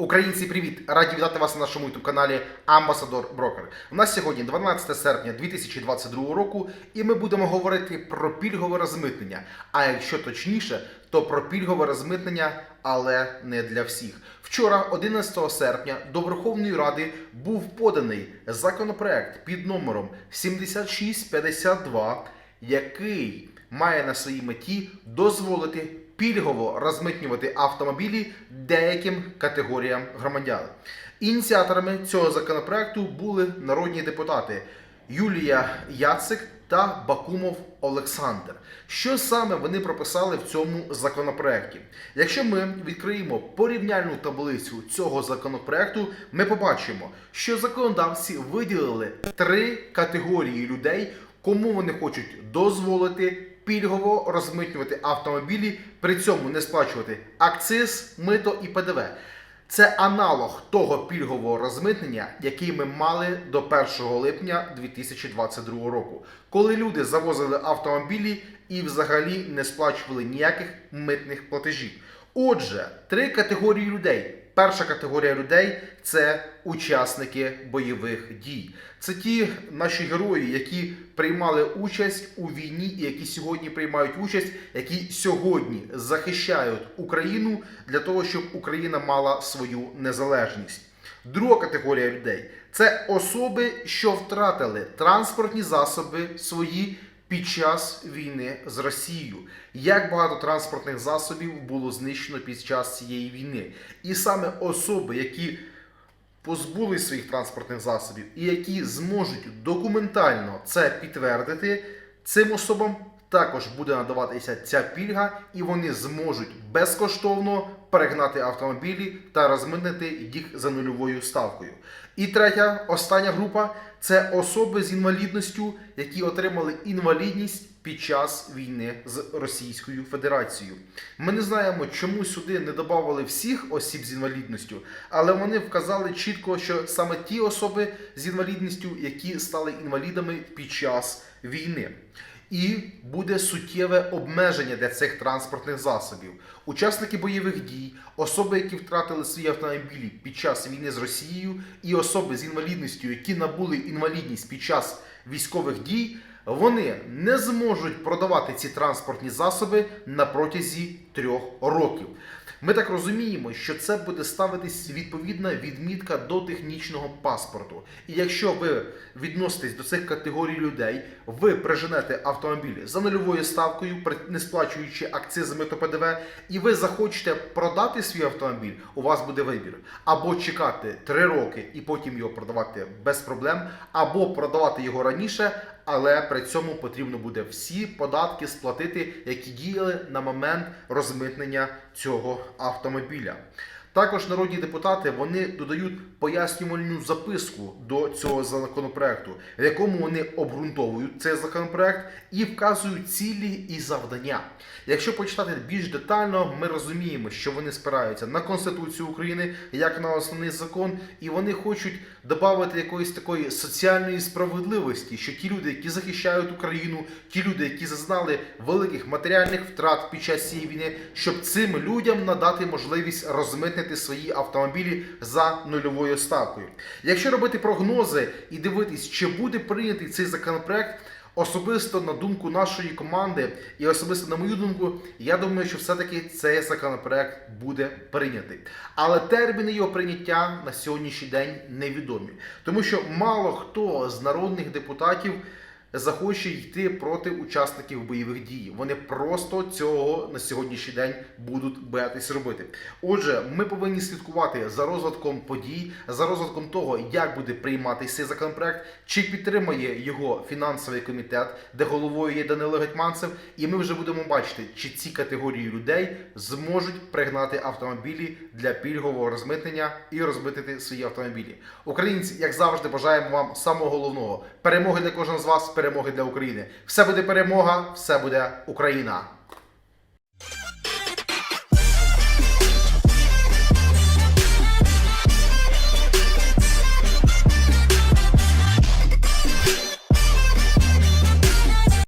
Українці, привіт! Раді вітати вас на нашому youtube каналі Амбасадор Брокер. У нас сьогодні 12 серпня 2022 року, і ми будемо говорити про пільгове розмитнення. А якщо точніше, то про пільгове розмитнення, але не для всіх. Вчора, 11 серпня, до Верховної Ради був поданий законопроект під номером 7652, який має на своїй меті дозволити пільгово розмитнювати автомобілі деяким категоріям громадян. Ініціаторами цього законопроекту були народні депутати Юлія Яцик та Бакумов Олександр. Що саме вони прописали в цьому законопроекті? Якщо ми відкриємо порівняльну таблицю цього законопроекту, ми побачимо, що законодавці виділили три категорії людей, кому вони хочуть дозволити пільгово розмитнювати автомобілі, при цьому не сплачувати акциз, мито і ПДВ. Це аналог того пільгового розмитнення, який ми мали до 1 липня 2022 року, коли люди завозили автомобілі і взагалі не сплачували ніяких митних платежів. Отже, три категорії людей. Перша категорія людей це учасники бойових дій. Це ті наші герої, які приймали участь у війні, і які сьогодні приймають участь, які сьогодні захищають Україну для того, щоб Україна мала свою незалежність. Друга категорія людей це особи, що втратили транспортні засоби свої під час війни з Росією. Як багато транспортних засобів було знищено під час цієї війни, і саме особи, які позбулись своїх транспортних засобів і які зможуть документально це підтвердити, цим особам також буде надаватися ця пільга, і вони зможуть безкоштовно перегнати автомобілі та розмитнити їх за нульовою ставкою. І третя, остання група це особи з інвалідністю, які отримали інвалідність під час війни з Російською Федерацією. Ми не знаємо, чому сюди не додавали всіх осіб з інвалідністю, але вони вказали чітко, що саме ті особи з інвалідністю, які стали інвалідами під час війни. І буде суттєве обмеження для цих транспортних засобів. Учасники бойових дій, особи, які втратили свої автомобілі під час війни з Росією, і особи з інвалідністю, які набули інвалідність під час військових дій, вони не зможуть продавати ці транспортні засоби на протязі трьох років. Ми так розуміємо, що це буде ставитись відповідна відмітка до технічного паспорту. І якщо ви відноситесь до цих категорій людей, ви приженете автомобіль за нульовою ставкою, не сплачуючи акцизами та ПДВ, і ви захочете продати свій автомобіль, у вас буде вибір або чекати 3 роки і потім його продавати без проблем, або продавати його раніше, але при цьому потрібно буде всі податки сплатити, які діяли на момент розмитнення цього автомобіля. Також народні депутати вони додають пояснювальну записку до цього законопроекту, в якому вони обґрунтовують цей законопроект і вказують цілі і завдання. Якщо почитати більш детально, ми розуміємо, що вони спираються на Конституцію України як на основний закон, і вони хочуть додати якоїсь такої соціальної справедливості, що ті люди, які захищають Україну, ті люди, які зазнали великих матеріальних втрат під час цієї війни, щоб цим людям надати можливість розмитнити свої автомобілі за нульовою ставкою. Якщо робити прогнози і дивитись, чи буде прийнятий цей законопроект. Особисто на думку нашої команди, і особисто на мою думку, я думаю, що все-таки цей законопроект буде прийнятий. Але терміни його прийняття на сьогоднішній день невідомі, тому що мало хто з народних депутатів захоче йти проти учасників бойових дій. Вони просто цього на сьогоднішній день будуть боятись робити. Отже, ми повинні слідкувати за розвитком подій, за розвитком того, як буде прийматися цей законопроект, чи підтримає його фінансовий комітет, де головою є Данило Гетьманцев, і ми вже будемо бачити, чи ці категорії людей зможуть пригнати автомобілі для пільгового розмитнення і розмитнити свої автомобілі. Українці, як завжди, бажаємо вам самого головного перемоги для кожного з вас, перемоги для України. Все буде перемога, все буде Україна.